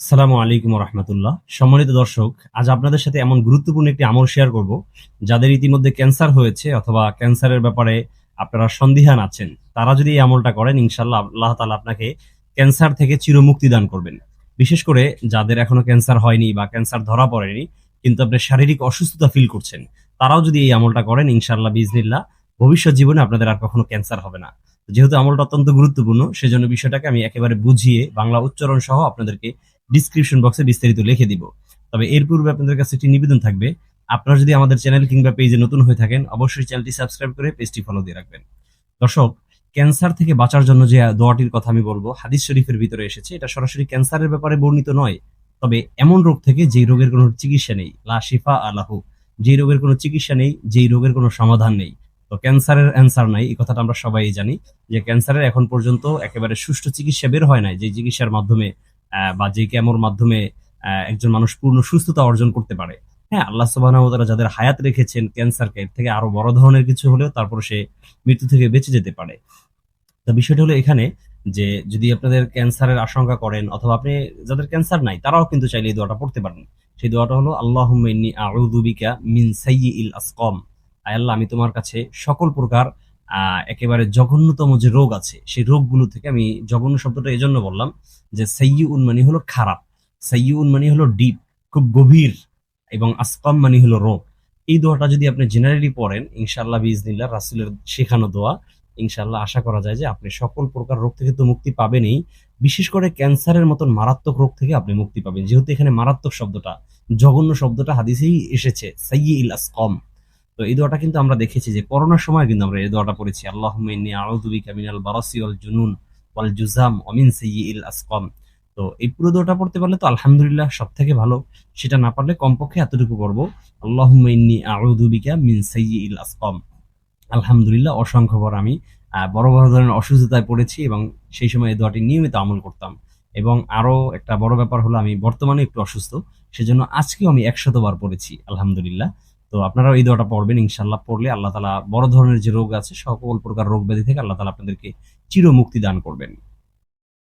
সালামু আলাইকুম রহমতুল্লাহ। সম্মানিত দর্শক, আজ আপনাদের সাথে এমন গুরুত্বপূর্ণ একটি আমল শেয়ার করব, যাদের ইতিমধ্যে ক্যান্সার হয়েছে অথবা ক্যান্সারের ব্যাপারে আপনারা সন্দিহান আছেন। তারা যদি এই আমলটা করেন ইনশাল্লাহ আল্লাহ তালা আপনাকে ক্যান্সার থেকে চিরমুক্তি দান করবেন। বিশেষ করে যাদের এখনও ক্যান্সার হয়নি বা ক্যান্সার ধরা পড়েনি, কিন্তু আপনি শারীরিক অসুস্থতা ফিল করছেন, তারাও যদি এই আমলটা করেন ইনশাল্লাহ বিজনিল্লাহ ভবিষ্যৎ জীবনে আপনাদের আর কখনো ক্যান্সার হবে না। যেহেতু আমলটা অত্যন্ত গুরুত্বপূর্ণ, সেজন্য বিষয়টাকে আমি একেবারে বুঝিয়ে বাংলা উচ্চারণ সহ আপনাদেরকে ডিসক্রিপশন বক্সে বিস্তারিত লিখে দিব। তবে এর পূর্বে আপনাদের কাছে একটি নিবেদন থাকবে, আপনারা যদি আমাদের চ্যানেল কিংবা পেজে নতুন হয়ে থাকেন, অবশ্যই চ্যানেলটি সাবস্ক্রাইব করে পেজটি ফলো দিয়ে রাখবেন। দর্শক ক্যান্সার থেকে বাঁচার জন্য যে দোয়াটির কথা আমি বলব, হাদিস শরীফের ভিতরে এসেছে। এটা সরাসরি ক্যান্সারের ব্যাপারে বর্ণিত নয়, তবে এমন রোগ থেকে যেই রোগের কোনো চিকিৎসা নেই, লা শিফা আলাহু। যেই রোগের কোনো চিকিৎসা নেই, যেই রোগের কোনো সমাধান নেই। তো ক্যান্সারের অ্যান্সার নাই, এই কথাটা আমরা সবাই জানি যে ক্যান্সারের এখন পর্যন্ত একেবারে সুষ্ঠু চিকিৎসা বের হয় নাই যে চিকিৎসার মাধ্যমে বা যে কেমোর মাধ্যমে একজন মানুষ পূর্ণ সুস্থতা অর্জন করতে পারে। হ্যাঁ আল্লাহ সুবাহ যাদের হায়াত রেখেছেন ক্যান্সারকে, এর থেকে আরও বড় ধরনের কিছু হলেও তারপর সে মৃত্যু থেকে বেঁচে যেতে পারে। তো বিষয়টা হলো এখানে যে যদি আপনাদের ক্যান্সারের আশঙ্কা করেন অথবা আপনি যাদের ক্যান্সার নাই, তারাও কিন্তু চাইলে এই দোয়াটা পড়তে পারেন। সেই দোয়াটা হলো আল্লাহ মিন সাইয়ি ইল আসকম। আয় আল্লাহ, আমি তোমার কাছে সকল প্রকার একেবারে জঘন্যতম যে রোগ আছে, সেই রোগগুলো থেকে আমি জঘন্য শব্দটা এই জন্য বললাম যে সাইয়ুন মানে হলো খারাপ সাইয়ুন মানে হলো ডিপ, খুব গভীর, এবং আসকাম মানে হলো রোগ। এই দোয়াটা যদি আপনি জেনারেলি পড়েন, ইনশাআল্লাহ বিজনিল্লাহ রাসুলের শেখানো দোয়া, ইনশাআল্লাহ আশা করা যায় যে আপনি সকল প্রকার রোগ থেকে তো মুক্তি পাবেনই, বিশেষ করে ক্যান্সারের মতন মারাত্মক রোগ থেকে আপনি মুক্তি পাবেন। যেহেতু এখানে মারাত্মক শব্দটা, জঘন্য শব্দটা হাদিসেই এসেছে সাইয়ি ইল আসকাম। তো এই দোয়াটা কিন্তু আমরা দেখেছি যে করোনার সময় কিন্তু আমরা এই দোয়াটা পড়েছি, আল্লাহুম্মা ইন্নী আউযু বিকা মিনাল বারাসি ওয়াল জুনুন ওয়াল জুজাম ওয়া মিন সাইয়্যিল আসকাম। তো এই পুরো দোয়াটা পড়তে পারলে তো আলহামদুলিল্লাহ সব থেকে ভালো, সেটা না পারলে কমপক্ষে এতটুকু পড়ব, আল্লাহুম্মা ইন্নী আউযু বিকা মিন সাইয়্যিল আসকাম। আলহামদুলিল্লাহ অসংখ্যবার আমি বড় বড় ধরনের অসুস্থতায় পড়েছি এবং সেই সময় এই দোয়াটি নিয়মিত আমল করতাম। এবং আরও একটা বড় ব্যাপার হলো আমি বর্তমানে একটু অসুস্থ, সেজন্য আজকেও আমি একশতবার পড়েছি, আলহামদুলিল্লাহ। তো আপনারাও এই দোয়াটা পড়বেন, ইনশাল্লাহ পড়লে আল্লাহ তালা বড় ধরনের যে রোগ আছে, সকল প্রকার রোগ ব্যাধি থেকে আল্লাহ তালা আপনাদেরকে চিরমুক্তি দান করবেন।